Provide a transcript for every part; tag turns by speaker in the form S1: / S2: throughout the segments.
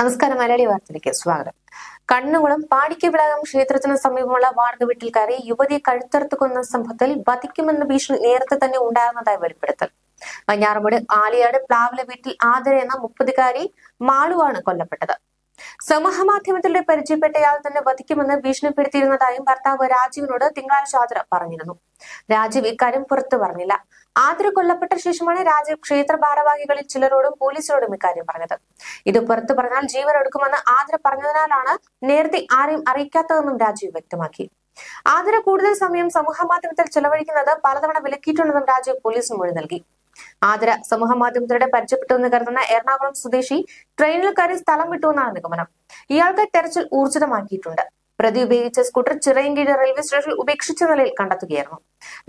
S1: നമസ്കാരം മലയാളി വാർത്തയിലേക്ക് സ്വാഗതം. കണ്ണുകുളം പാടിക്കവിളകം ക്ഷേത്രത്തിന് സമീപമുള്ള വാർഗ വീട്ടിൽ കയറി യുവതിയെ കഴുത്തറുത്ത് കൊന്ന സംഭവത്തിൽ വധിക്കുമെന്ന ഭീഷണി നേരത്തെ തന്നെ ഉണ്ടായിരുന്നതായി വെളിപ്പെടുത്തൽ. വഞ്ഞാറമൂട് ആലിയാട് പ്ലാവിലെ വീട്ടിൽ ആദര എന്ന മുപ്പതുകാരി മാളുവാണ് കൊല്ലപ്പെട്ടത്. സമൂഹമാധ്യമത്തിലൂടെ പരിചയപ്പെട്ടയാൾ തന്നെ വധിക്കുമെന്ന് ഭീഷണിപ്പെടുത്തിയിരുന്നതായും ഭർത്താവ് രാജീവിനോട് തിങ്കളാഴ്ച ആതിര പറഞ്ഞിരുന്നു. രാജീവ് ഇക്കാര്യം പുറത്തു പറഞ്ഞില്ല. ആതിര കൊല്ലപ്പെട്ട ശേഷമാണ് രാജീവ് ക്ഷേത്ര ഭാരവാഹികളിൽ ചിലരോടും പോലീസിനോടും ഇക്കാര്യം പറഞ്ഞത്. ഇത് പുറത്തു പറഞ്ഞാൽ ജീവൻ എടുക്കുമെന്ന് ആതിര പറഞ്ഞതിനാലാണ് നേരത്തെ ആരെയും അറിയിക്കാത്തതെന്നും രാജീവ് വ്യക്തമാക്കി. ആദര കൂടുതൽ സമയം സമൂഹമാധ്യമത്തിൽ ചെലവഴിക്കുന്നത് പലതവണ വിലക്കിയിട്ടുണ്ടെന്നും രാജീവ് പോലീസിന് മൊഴി നൽകി. ആതിര സമൂഹ മാധ്യമത്തിലൂടെ പരിചയപ്പെട്ടു എന്ന് കരുതുന്ന എറണാകുളം സ്വദേശി ട്രെയിനിൽ കയറി സ്ഥലം വിട്ടു എന്നാണ് നിഗമനം. ഇയാൾക്ക് തെരച്ചിൽ ഊർജിതമാക്കിയിട്ടുണ്ട് പ്രതി ഉപയോഗിച്ച സ്കൂട്ടർ ചിറയൻകീഴ് റെയിൽവേ സ്റ്റേഷനിൽ ഉപേക്ഷിച്ച നിലയിൽ കണ്ടെത്തുകയായിരുന്നു.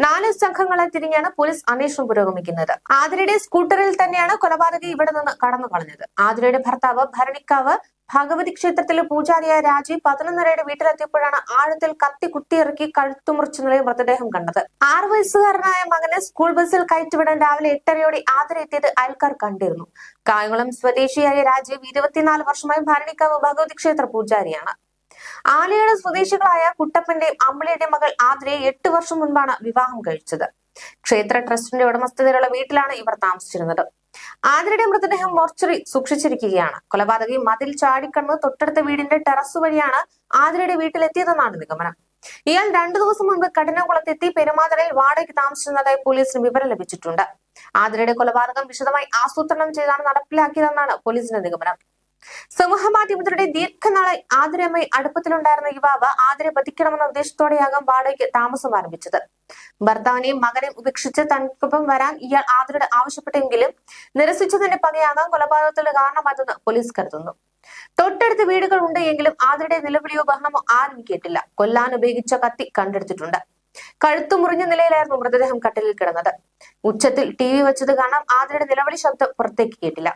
S1: നാല് സംഘങ്ങളെ തിരിഞ്ഞാണ് പോലീസ് അന്വേഷണം പുരോഗമിക്കുന്നത്. ആതിരയുടെ സ്കൂട്ടറിൽ തന്നെയാണ് കൊലപാതകി ഇവിടെ നിന്ന് കടന്നു കളഞ്ഞത് ആതിരയുടെ ഭർത്താവ് ഭരണിക്കാവ് ഭഗവതി ക്ഷേത്രത്തിലെ പൂജാരിയായ രാജീവ് പതിനൊന്നരയുടെ വീട്ടിലെത്തിയപ്പോഴാണ് ആഴത്തിൽ കത്തി കുത്തിയിറക്കി കഴുത്തുമുറിച്ച നിലയിൽ മൃതദേഹം കണ്ടത്. ആറു വയസ്സുകാരനായ മകനെ സ്കൂൾ ബസ്സിൽ കയറ്റിവിടാൻ രാവിലെ എട്ടരയോടെ ആതിര എത്തിയത് അയൽക്കാർ കണ്ടിരുന്നു. കായംകുളം സ്വദേശിയായ രാജീവ് ഇരുപത്തിനാല് വർഷമായി ഭരണിക്കാവ് ഭഗവതി ക്ഷേത്ര പൂജാരിയാണ്. ആലയുടെ സ്വദേശികളായ കുട്ടപ്പന്റെയും അമ്പിളിയുടെയും മകൾ ആതിരയെ എട്ട് വർഷം മുൻപാണ് വിവാഹം കഴിച്ചത്. ക്ഷേത്ര ട്രസ്റ്റിന്റെ ഉടമസ്ഥതയിലുള്ള വീട്ടിലാണ് ഇവർ താമസിച്ചിരുന്നത്. ആതിരയുടെ മൃതദേഹം മോർച്ചറി സൂക്ഷിച്ചിരിക്കുകയാണ്. കൊലപാതകി മതിൽ ചാടിക്കണ്ണ് തൊട്ടടുത്ത വീടിന്റെ ടെറസ് വഴിയാണ് ആതിരയുടെ വീട്ടിലെത്തിയതെന്നാണ് നിഗമനം. ഇയാൾ രണ്ടു ദിവസം മുൻപ് കഠിനകുളത്തെത്തി പെരുമാതറയിൽ വാടകയ്ക്ക് താമസിച്ചിരുന്നതായി പോലീസിന് വിവരം ലഭിച്ചിട്ടുണ്ട്. ആതിരയുടെ കൊലപാതകം വിശദമായി ആസൂത്രണം ചെയ്താണ് നടപ്പിലാക്കിയതെന്നാണ് പോലീസിന്റെ നിഗമനം. സമൂഹ മാധ്യമത്തിലൂടെ ദീർഘനാളായി ആദരമായി അടുപ്പത്തിലുണ്ടായിരുന്ന യുവാവ് ആതിരെ വധിക്കണമെന്ന ഉദ്ദേശത്തോടെയാകാം വാടകയ്ക്ക് താമസം ആരംഭിച്ചത്. ഭർത്താവിനെയും മകനെയും ഉപേക്ഷിച്ച് തനിക്കൊപ്പം വരാൻ ഇയാൾ ആതിരയോട് ആവശ്യപ്പെട്ടെങ്കിലും നിരസിച്ചതിന്റെ പകയാകാം കൊലപാതകത്തിന് കാരണമായതെന്ന് പോലീസ് കരുതുന്നു. തൊട്ടടുത്ത് വീടുകൾ ഉണ്ട് എങ്കിലും ആതിരയുടെ നിലവിളിയോ ബഹളമോ ആരും കേട്ടില്ല. കൊല്ലാൻ ഉപയോഗിച്ച കത്തി കണ്ടെടുത്തിട്ടുണ്ട്. കഴുത്തു മുറിഞ്ഞ നിലയിലായിരുന്നു മൃതദേഹം കട്ടിലിൽ കിടന്നത്. ഉച്ചത്തിൽ ടി വി വെച്ചത് കാണാം. ആതിരയുടെ നിലവിളി ശബ്ദം പുറത്തേക്ക് കേട്ടില്ല.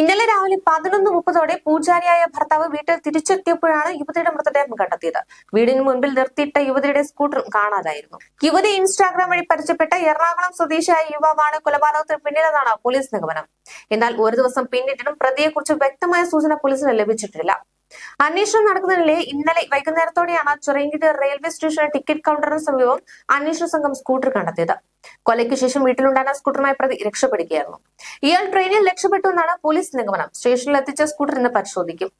S1: ഇന്നലെ രാവിലെ പതിനൊന്ന് മുപ്പതോടെ പൂജാരിയായ ഭർത്താവ് വീട്ടിൽ തിരിച്ചെത്തിയപ്പോഴാണ് യുവതിയുടെ മൃതദേഹം കണ്ടെത്തിയത്. വീടിന് മുൻപിൽ നിർത്തിയിട്ട യുവതിയുടെ സ്കൂട്ടറും കാണാതായിരുന്നു. യുവതി ഇൻസ്റ്റാഗ്രാം വഴി പരിചയപ്പെട്ട എറണാകുളം സ്വദേശിയായ യുവാവാണ് കൊലപാതകത്തിന് പിന്നിലെന്നാണ് പോലീസ് നിഗമനം. എന്നാൽ ഒരു ദിവസം പിന്നിട്ടിട്ടും പ്രതിയെക്കുറിച്ച് വ്യക്തമായ സൂചന പോലീസിന് ലഭിച്ചിട്ടില്ല. അന്വേഷണം നടക്കുന്നതിനിടെ ഇന്നലെ വൈകുന്നേരത്തോടെയാണ് ചിറയൻകീഴ് റെയിൽവേ സ്റ്റേഷനിലെ ടിക്കറ്റ് കൗണ്ടറിന് സമീപം അന്വേഷണ സംഘം സ്കൂട്ടർ കണ്ടെത്തിയത്. കൊലയ്ക്ക് ശേഷം വീട്ടിലുണ്ടായിരുന്ന സ്കൂട്ടറുമായി പ്രതി രക്ഷപ്പെടുകയായിരുന്നു. ഇയാൾ ട്രെയിനിൽ രക്ഷപ്പെട്ടു എന്നാണ് പോലീസ് നിഗമനം. സ്റ്റേഷനിൽ എത്തിച്ച സ്കൂട്ടർ ഇന്ന് പരിശോധിക്കും.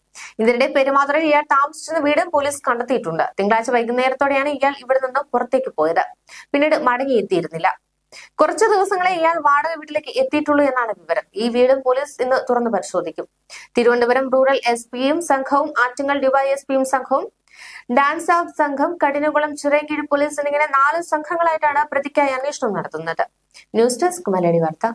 S1: ഇതിനിടെ പെരുമാതുറയിൽ ഇയാൾ താമസിച്ചിരുന്ന വീടും പോലീസ് കണ്ടെത്തിയിട്ടുണ്ട്. തിങ്കളാഴ്ച വൈകുന്നേരത്തോടെയാണ് ഇയാൾ ഇവിടെ നിന്ന് പുറത്തേക്ക് പോയത്. പിന്നീട് മടങ്ങിയെത്തിയിരുന്നില്ല. കുറച്ചു ദിവസങ്ങളെ ഇയാൾ വാടക വീട്ടിലേക്ക് എത്തിയിട്ടുള്ളൂ എന്നാണ് വിവരം. ഈ വീട് പോലീസ് ഇന്ന് തുറന്നു പരിശോധിക്കും. തിരുവനന്തപുരം റൂറൽ എസ് പിയും സംഘവും ആറ്റിങ്ങൽ ഡിവൈഎസ്പിയും സംഘവും ഡാൻസ് ഓഫ് സംഘം കഠിനകുളം ചിറയൻകീഴ് പോലീസ് എന്നിങ്ങനെ നാല് സംഘങ്ങളായിട്ടാണ് പ്രതിക്കായി അന്വേഷണം നടത്തുന്നത്. ന്യൂസ് ഡെസ്ക് മലയാളി വാർത്ത.